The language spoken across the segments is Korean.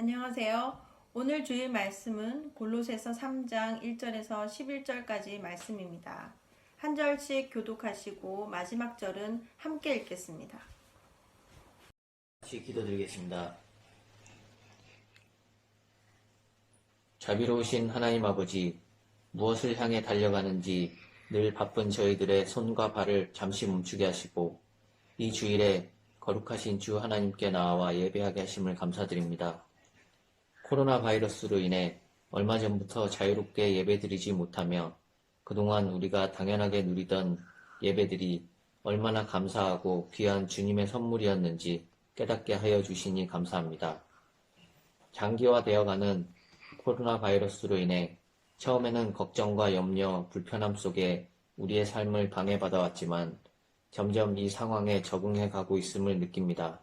안녕하세요. 오늘 주일 말씀은 골로새서 3장 1절에서 11절까지 말씀입니다. 한 절씩 교독하시고 마지막 절은 함께 읽겠습니다. 같이 기도드리겠습니다. 자비로우신 하나님 아버지, 무엇을 향해 달려가는지 늘 바쁜 저희들의 손과 발을 잠시 멈추게 하시고, 이 주일에 거룩하신 주 하나님께 나와 예배하게 하심을 감사드립니다. 코로나 바이러스로 인해 얼마 전부터 자유롭게 예배드리지 못하며 그동안 우리가 당연하게 누리던 예배들이 얼마나 감사하고 귀한 주님의 선물이었는지 깨닫게 하여 주시니 감사합니다. 장기화되어가는 코로나 바이러스로 인해 처음에는 걱정과 염려, 불편함 속에 우리의 삶을 방해받아 왔지만 점점 이 상황에 적응해 가고 있음을 느낍니다.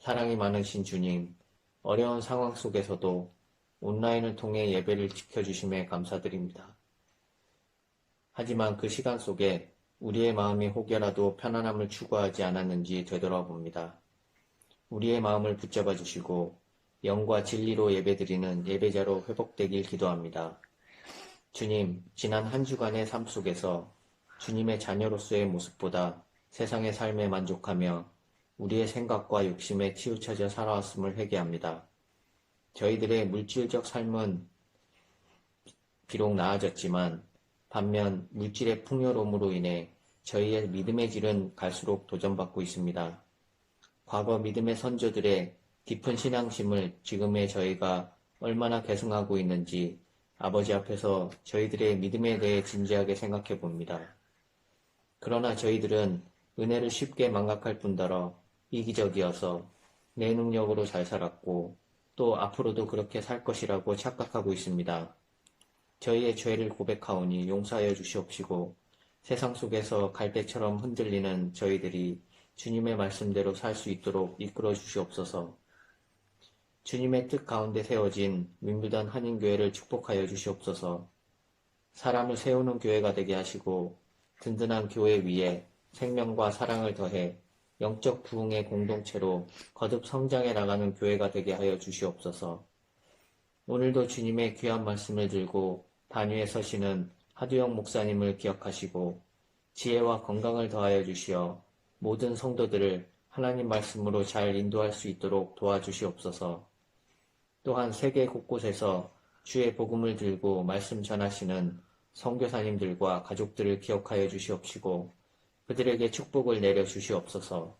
사랑이 많으신 주님, 어려운 상황 속에서도 온라인을 통해 예배를 지켜주심에 감사드립니다. 하지만 그 시간 속에 우리의 마음이 혹여라도 편안함을 추구하지 않았는지 되돌아봅니다. 우리의 마음을 붙잡아 주시고 영과 진리로 예배드리는 예배자로 회복되길 기도합니다. 주님, 지난 한 주간의 삶 속에서 주님의 자녀로서의 모습보다 세상의 삶에 만족하며 우리의 생각과 욕심에 치우쳐져 살아왔음을 회개합니다. 저희들의 물질적 삶은 비록 나아졌지만 반면 물질의 풍요로움으로 인해 저희의 믿음의 질은 갈수록 도전받고 있습니다. 과거 믿음의 선조들의 깊은 신앙심을 지금의 저희가 얼마나 계승하고 있는지 아버지 앞에서 저희들의 믿음에 대해 진지하게 생각해 봅니다. 그러나 저희들은 은혜를 쉽게 망각할 뿐더러 이기적이어서 내 능력으로 잘 살았고 또 앞으로도 그렇게 살 것이라고 착각하고 있습니다. 저희의 죄를 고백하오니 용서하여 주시옵시고 세상 속에서 갈대처럼 흔들리는 저희들이 주님의 말씀대로 살 수 있도록 이끌어 주시옵소서. 주님의 뜻 가운데 세워진 민부단 한인교회를 축복하여 주시옵소서. 사람을 세우는 교회가 되게 하시고 든든한 교회 위에 생명과 사랑을 더해 영적 부흥의 공동체로 거듭 성장해 나가는 교회가 되게 하여 주시옵소서. 오늘도 주님의 귀한 말씀을 들고 단위에 서시는 하두영 목사님을 기억하시고 지혜와 건강을 더하여 주시어 모든 성도들을 하나님 말씀으로 잘 인도할 수 있도록 도와주시옵소서. 또한 세계 곳곳에서 주의 복음을 들고 말씀 전하시는 선교사님들과 가족들을 기억하여 주시옵시고 그들에게 축복을 내려 주시옵소서.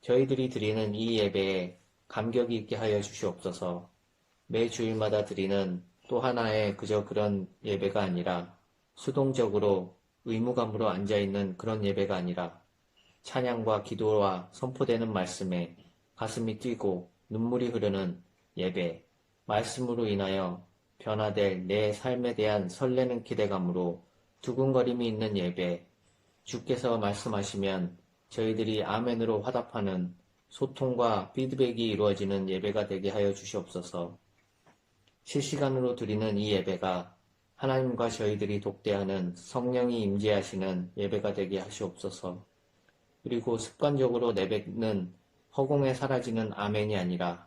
저희들이 드리는 이 예배에 감격이 있게 하여 주시옵소서. 매 주일마다 드리는 또 하나의 그저 그런 예배가 아니라 수동적으로 의무감으로 앉아있는 그런 예배가 아니라 찬양과 기도와 선포되는 말씀에 가슴이 뛰고 눈물이 흐르는 예배, 말씀으로 인하여 변화될 내 삶에 대한 설레는 기대감으로 두근거림이 있는 예배, 주께서 말씀하시면 저희들이 아멘으로 화답하는 소통과 피드백이 이루어지는 예배가 되게 하여 주시옵소서. 실시간으로 드리는 이 예배가 하나님과 저희들이 독대하는 성령이 임재하시는 예배가 되게 하시옵소서. 그리고 습관적으로 내뱉는 허공에 사라지는 아멘이 아니라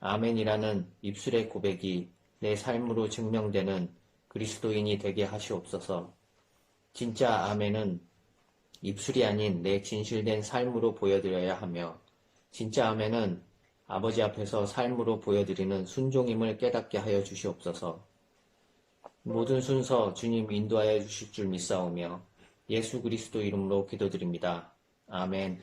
아멘이라는 입술의 고백이 내 삶으로 증명되는 그리스도인이 되게 하시옵소서. 진짜 아멘은 입술이 아닌 내 진실된 삶으로 보여드려야 하며 진짜 아멘은 아버지 앞에서 삶으로 보여드리는 순종임을 깨닫게 하여 주시옵소서. 모든 순서 주님 인도하여 주실 줄 믿사오며 예수 그리스도 이름으로 기도드립니다. 아멘.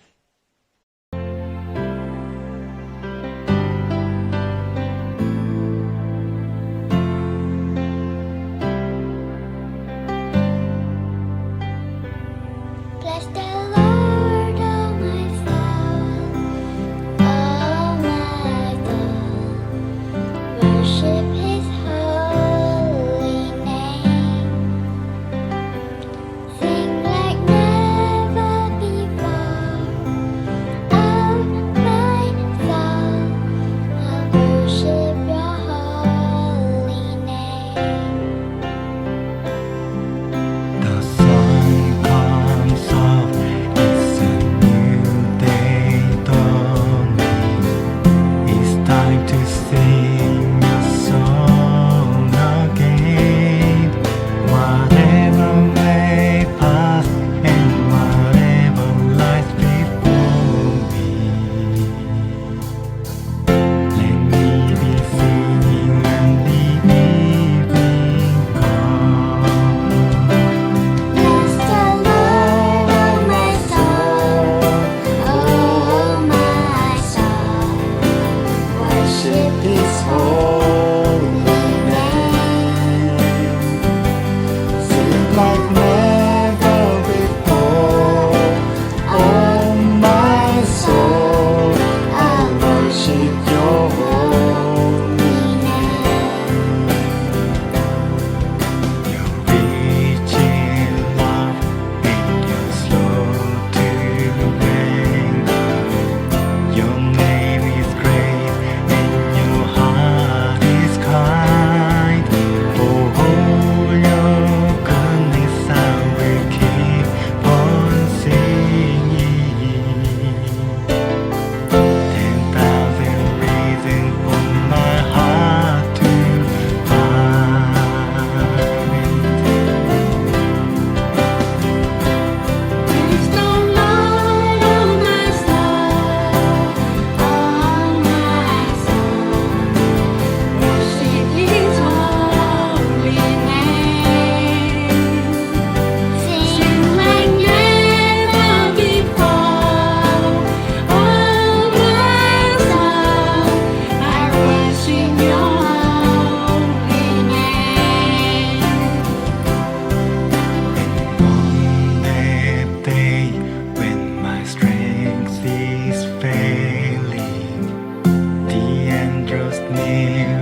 い。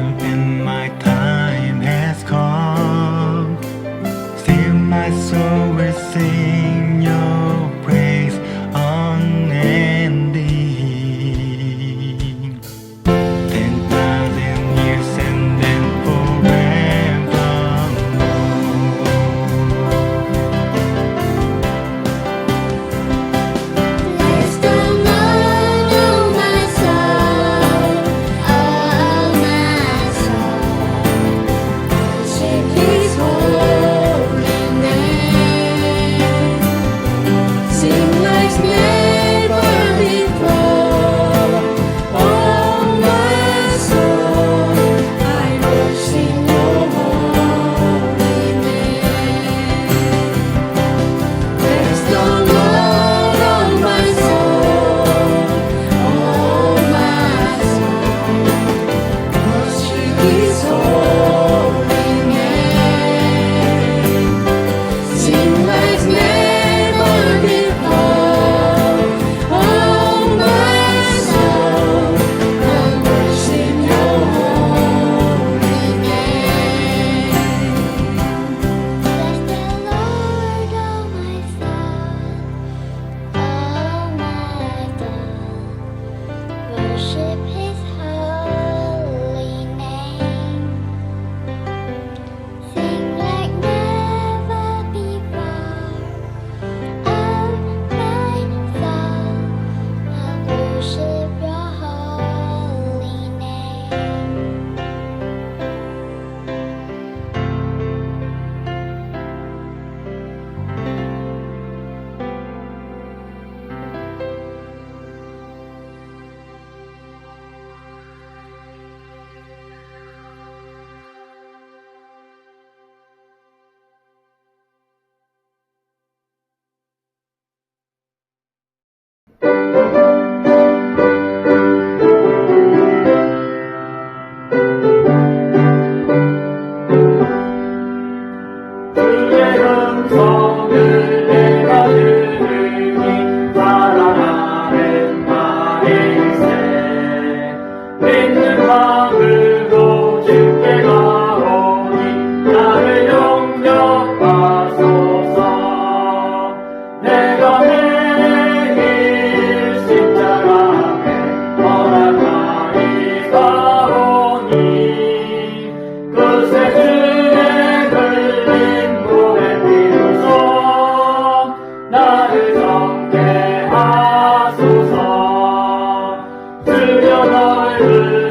Amen.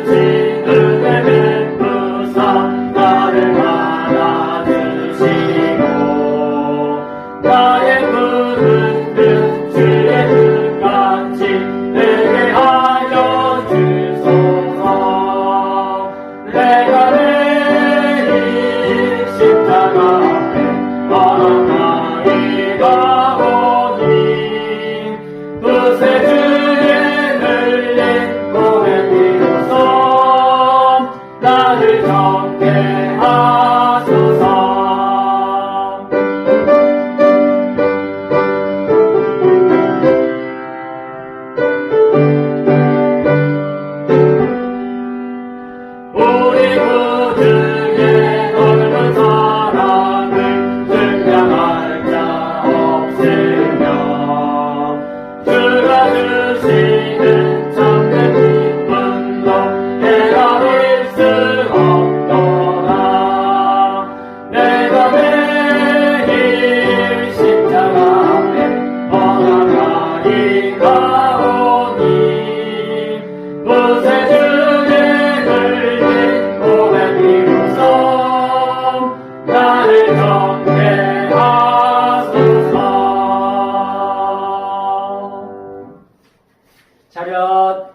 것,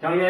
경례,